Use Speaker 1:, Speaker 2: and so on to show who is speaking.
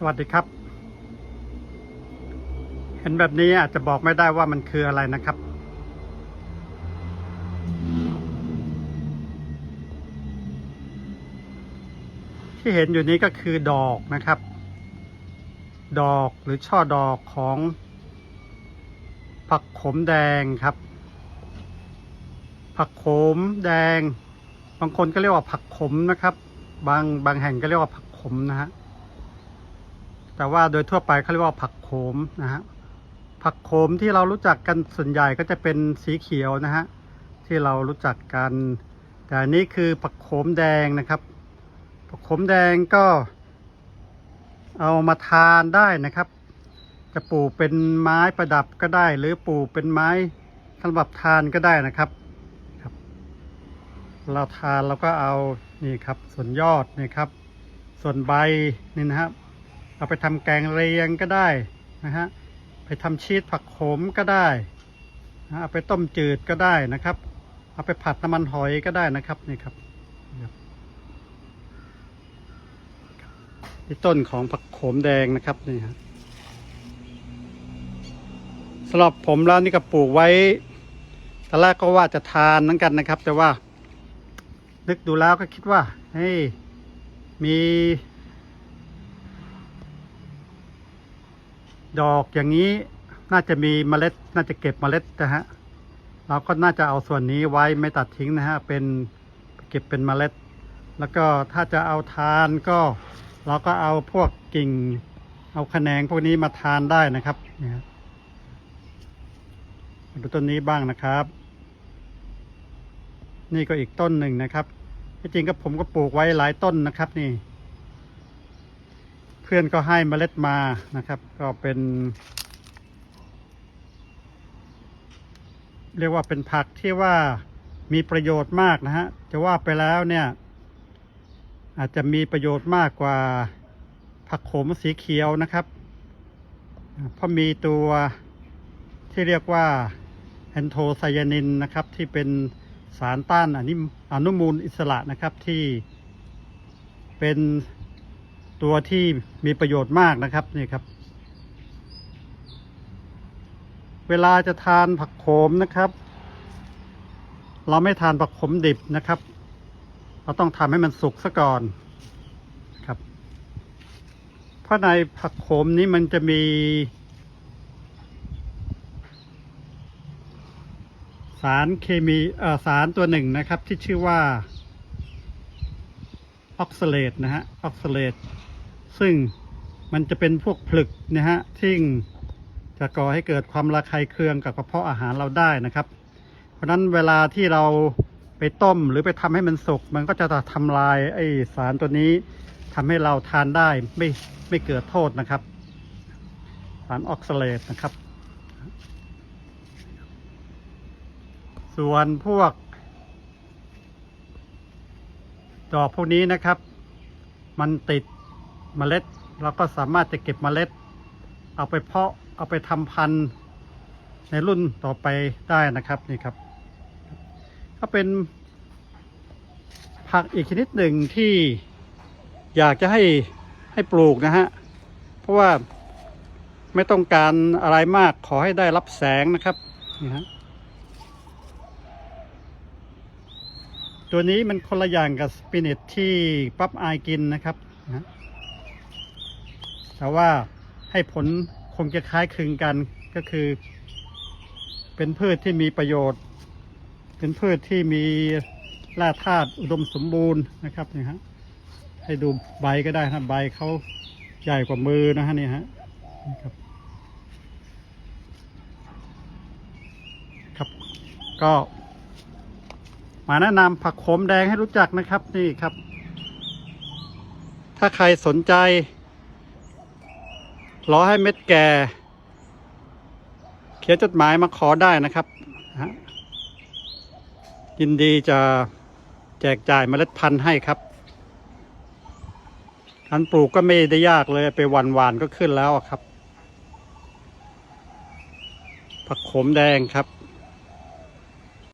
Speaker 1: สวัสดีครับ เห็นแบบนี้อาจจะบอกไม่ได้ว่ามันคืออะไรนะครับ ที่เห็นอยู่นี้ก็คือดอกนะครับ ดอกหรือช่อดอกของ ผักขมแดงครับ ผักขมแดง บางคนก็เรียกว่าผักขมนะครับ บางบางแห่งก็เรียกว่าผักขมนะฮะ แต่ว่าโดยทั่วไปเขาเรียกว่าผักโขมนะฮะผักโขมที่เรารู้จักกันส่วนใหญ่ก็จะเป็นสีเขียวนะฮะที่เรารู้จักกัน แต่อันนี้คือผักโขมแดงนะครับ ผักโขมแดงก็เอามาทานได้นะครับ จะปลูกเป็นไม้ประดับก็ได้ หรือปลูกเป็นไม้สำหรับทานก็ได้นะครับครับ เราทานเราก็เอานี่ครับ ส่วนยอดนี่ครับ ส่วนใบนี่นะครับ เอาไปทำแกงเรียงก็ได้นะฮะไปทำชีสผักโขมก็ได้นะเอาไปต้มจืดก็ได้นะครับ เอาไปผัดน้ำมันหอยก็ได้นะครับนี่ครับนี่ครับที่ต้นของผักโขมแดงนะครับนี่ฮะสำหรับผมแล้วนี่ก็ปลูกไว้ตอนแรกก็ว่าจะทานเหมือนกันนะครับ แต่ว่า นึกดูแล้วก็คิดว่าเฮ้ยมี ดอกอย่างนี้น่าจะมีเมล็ด น่าจะเก็บเมล็ดนะฮะเราก็น่าจะเอาส่วนนี้ไว้ไม่ตัดทิ้งนะฮะเป็นเก็บเป็นเมล็ด แล้วก็ถ้าจะเอาทานก็ เราก็เอาพวกกิ่ง เอาแขนงพวกนี้มาทานได้นะครับนี่ครับดูต้นนี้บ้างนะครับ นี่ก็อีกต้นหนึ่งนะครับที่จริงก็ผมก็ปลูกไว้หลายต้นนะครับนี่ พื่อนก็ให้เมล็ดมานะครับ ก็เป็น เรียกว่าเป็นผักที่ว่ามีประโยชน์มากนะฮะ จะว่าไปแล้วเนี่ย อาจจะมีประโยชน์มากกว่าผักโขมสีเขียวนะครับ เพราะมีตัวที่เรียกว่าแอนโทไซยานินนะครับ ที่เป็นสารต้านอนุอนุมูลอิสระนะครับที่เป็น ตัวที่มีประโยชน์มากนะครับนี่ครับ เวลาจะทานผักโขมนะครับ เราไม่ทานผักโขมดิบนะครับ เราต้องทำให้มันสุกซะก่อนครับเพราะในผักโขมนี้มันจะมีสารเคมีเอ่อสารตัวหนึ่งนะครับที่ชื่อว่าออกซาเลตนะฮะออกซาเลต ซึ่งมันจะเป็นพวกผลึกนะฮะที่จะก่อให้เกิดความระคายเคืองกับกระเพาะอาหารเราได้นะครับ เพราะนั้นเวลาที่เราไปต้มหรือไปทำให้มันสุก มันก็จะทำลายไอสารตัวนี้ทำให้เราทานได้ไม่ไม่เกิดโทษนะครับ สารออกซาเลตนะครับ ส่วนพวก ดอกพวกนี้นะครับ มันติด เมล็ด เราก็สามารถจะเก็บเมล็ด เอาไปเพาะเอาไปทำพันธุ์ในรุ่นต่อไปได้นะครับนี่ครับ ก็เป็นผักอีกชนิดหนึ่งที่อยากจะให้ให้ปลูกนะฮะ เพราะว่าไม่ต้องการอะไรมากขอให้ได้รับแสงนะครับนี่ฮะตัวนี้มันคนละอย่างกับสปินิตที่ปั๊บอายกินนะครับนะ แต่ว่าให้ผลคงจะคล้ายคลึงกันก็คือ เป็นพืชที่มีประโยชน์ เป็นพืชที่มีแร่ธาตุอุดมสมบูรณ์นะครับนี่ฮะให้ดูใบก็ได้นะใบเขาใหญ่กว่ามือนะฮะนี่ฮะครับครับ ก็มาแนะนำผักโขมแดงให้รู้จักนะครับนี่ครับ ถ้าใครสนใจ รอให้เม็ดแก่ เขียนจดหมายมาขอได้นะครับยินดีจะแจกจ่ายเมล็ดพันธุ์ให้ครับการปลูกก็ไม่ได้ยากเลยไปหวานก็ขึ้นแล้วครับ ผักโขมแดงครับ